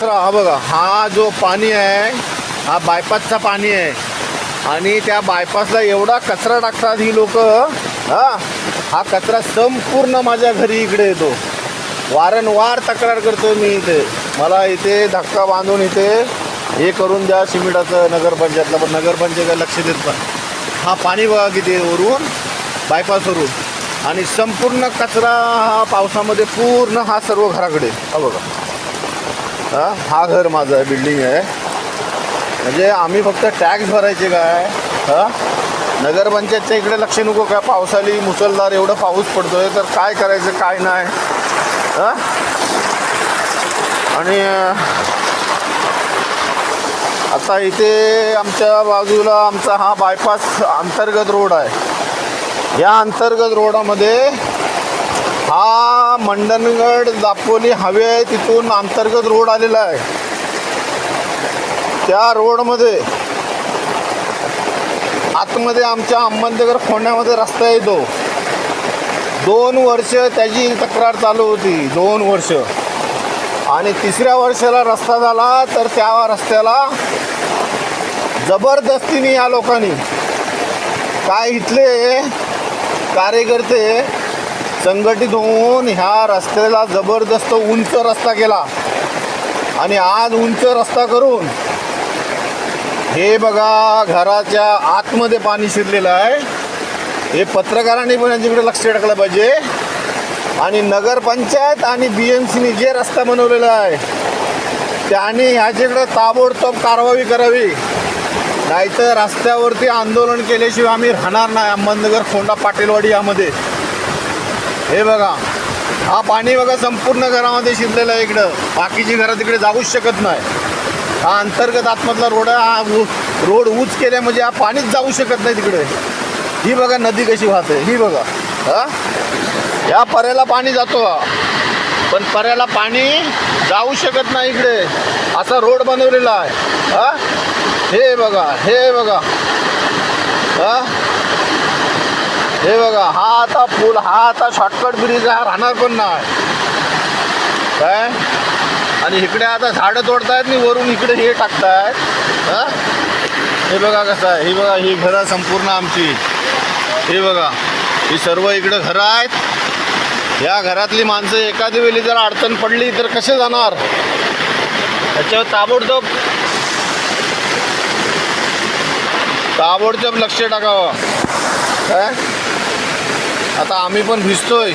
तर हा बघा हा जो पाणी आहे हा बायपासचा पाणी आहे. आणि त्या बायपासला एवढा कचरा टाकतात ही लोक हा हा कचरा संपूर्ण माझ्या घरी इकडे येतो. वारंवार तक्रार करतो मी इथे. मला इथे धक्का बांधून इथे हे करून द्या सिमेंटाचं नगरपंचायतला पण नगरपंचायत लक्ष देत पण. हा पाणी बघा किती वरून बायपासवरून आणि संपूर्ण कचरा हा पावसामध्ये पूर्ण हा सर्व घराकडे हा बघा. हा हा घर माझं आहे बिल्डिंग आहे. म्हणजे आम्ही फक्त टॅक्स भरायचे काय? हां? नगरपंचायतच्या इकडे लक्ष नको काय पावसाळी मुसळधार एवढं पाऊस पडतोय तर काय करायचं काय नाही? हां? आणि आता इथे आमच्या बाजूला आमचा हा बायपास अंतर्गत रोड आहे. या अंतर्गत रोडामध्ये हा मंडणगड दापोली हवे आहे तिथून अंतर्गत रोड आलेला आहे. त्या रोडमध्ये आतमध्ये आमच्या अहमदनगर खोण्यामध्ये रस्ता येतो. दोन वर्ष त्याची तक्रार चालू होती दोन वर्ष. आणि तिसऱ्या वर्षाला रस्ता झाला तर त्या रस्त्याला जबरदस्तीने या लोकांनी काय इथले कार्यकर्ते संघटित होऊन ह्या रस्त्याला जबरदस्त उंच रस्ता केला. आणि आज उंच रस्ता करून हे बघा घराच्या आतमध्ये पाणी शिरलेलं आहे. हे पत्रकारांनी पण यांच्याकडे लक्ष टाकलं पाहिजे. आणि नगरपंचायत आणि बी एम सीने जे रस्ता बनवलेला आहे त्याने ह्याच्याकडे ताबडतोब कारवाई करावी. नाहीतर रस्त्यावरती आंदोलन केल्याशिवाय आम्ही राहणार नाही. अहमदनगर फोंडा पाटीलवाडी यामध्ये. हे बघा हा पाणी बघा संपूर्ण घरामध्ये शिरलेलं आहे इकडं. बाकीची घरं तिकडे जाऊच शकत नाही. हा अंतर्गत आतमधला रोड आहे हा रोड उच केल्या म्हणजे हा पाणीच जाऊ शकत नाही तिकडे. ही बघा नदी कशी वाहते ही बघा. हा? या पर्याला पाणी जातो पण पर्याला पाणी जाऊ शकत नाही इकडे. असा रोड बनवलेला आहे. हा? हे बघा हे बघा. हा? हे बघा हा आता पूल हा आता शॉर्टकट ब्रिज हा राहणार पण नाही. काय? आणि इकडे आता झाडं तोडतायत आणि वरून इकडे हे टाकतायत. हा? हे बघा कसं आहे हे बघा ही घरं संपूर्ण आमची. हे बघा ही सर्व इकडं घरं आहेत. या घरातली माणसं एखादी वेळी जर अडचण पडली तर कसे जाणार? त्याच्यावर ताबडतोब ताबडतोब लक्ष टाकावं. काय? आता आम्ही पण भिजतोय.